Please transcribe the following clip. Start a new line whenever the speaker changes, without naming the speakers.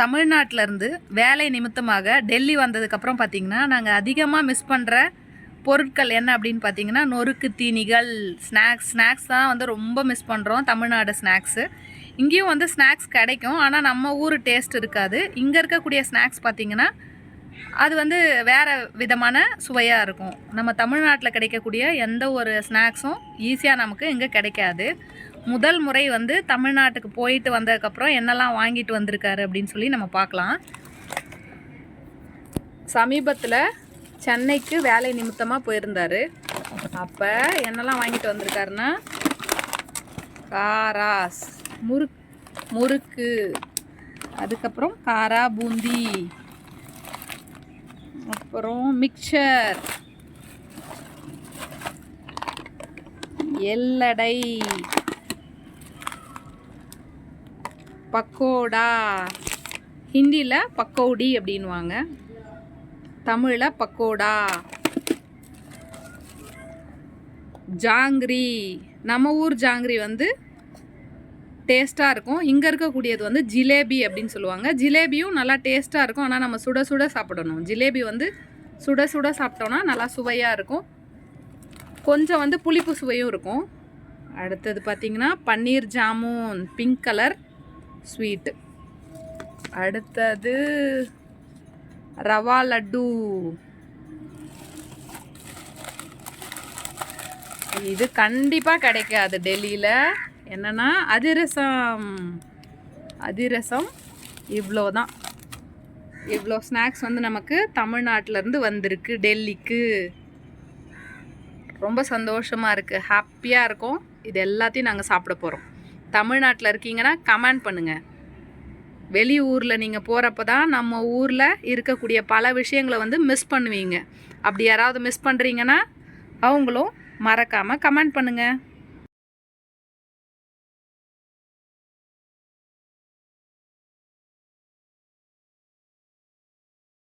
தமிழ்நாட்டிலேருந்து வேலை நிமித்தமாக டெல்லி வந்ததுக்கப்புறம் பார்த்திங்கன்னா நாங்கள் அதிகமாக மிஸ் பண்ணுற பொருட்கள் என்ன அப்படின்னு பார்த்தீங்கன்னா நொறுக்கு தீனிகள் ஸ்நாக்ஸ் ஸ்நாக்ஸ் தான் வந்து ரொம்ப மிஸ் பண்ணுறோம் தமிழ்நாடு ஸ்நாக்ஸு இங்கேயும் வந்து ஸ்நாக்ஸ் கிடைக்கும். ஆனால் நம்ம ஊர் டேஸ்ட் இருக்காது. இங்கே இருக்கக்கூடிய ஸ்நாக்ஸ் பார்த்திங்கன்னா அது வந்து வேறு விதமான சுவையாக இருக்கும். நம்ம தமிழ்நாட்டில் கிடைக்கக்கூடிய எந்த ஒரு ஸ்நாக்ஸும் ஈஸியாக நமக்கு இங்கே கிடைக்காது. முதல் முறை வந்து தமிழ்நாட்டுக்கு போயிட்டு வந்ததுக்கப்புறம் என்னெல்லாம் வாங்கிட்டு வந்திருக்காரு அப்படின்னு சொல்லி நம்ம பார்க்கலாம். சமீபத்தில் சென்னைக்கு வேலை நிமித்தமாக போயிருந்தார். அப்போ என்னெல்லாம் வாங்கிட்டு வந்திருக்காருன்னா காராஸ் முறுக் முறுக்கு அதுக்கப்புறம் காரா பூந்தி அப்புறம் மிக்சர் எல்லடை பக்கோடா. ஹிந்தியில் பக்கோடி அப்படின்வாங்க தமிழில் பக்கோடா. ஜாங்கிரி. நம்ம ஊர் ஜாங்கிரி வந்து டேஸ்ட்டாக இருக்கும். இங்கே இருக்கக்கூடியது வந்து ஜிலேபி அப்படின்னு சொல்லுவாங்க. ஜிலேபியும் நல்லா டேஸ்ட்டாக இருக்கும். ஆனால் நம்ம சுட சுட சாப்பிடணும். ஜிலேபி வந்து சுட சுட சாப்பிட்டோன்னா நல்லா சுவையாக இருக்கும். கொஞ்சம் வந்து புளிப்பு சுவையும் இருக்கும். அடுத்தது பார்த்திங்கன்னா paneer jamun pink colour sweet அடுத்தது ரவா லட்டு. இது கண்டிப்பாக கிடைக்காது டெல்லியில். என்னென்னா அதிரசம். அதிரசம் இவ்வளோ தான் இவ்வளோ ஸ்நாக்ஸ் வந்து நமக்கு தமிழ்நாட்டிலேருந்து வந்திருக்கு டெல்லிக்கு. ரொம்ப சந்தோஷமாக இருக்குது ஹாப்பியாக இருக்கும். இது எல்லாத்தையும் நாங்கள் சாப்பிட போகிறோம் தமிழ்நாட்டில் இருக்கீங்கன்னா கமெண்ட் பண்ணுங்கள் வெளியூரில் நீங்கள் போகிறப்ப தான் நம்ம ஊரில் இருக்கக்கூடிய பல விஷயங்களை வந்து மிஸ் பண்ணுவீங்க. அப்படி யாராவது மிஸ் பண்ணுறீங்கன்னா அவங்களும் மறக்காமல் கமெண்ட் பண்ணுங்கள்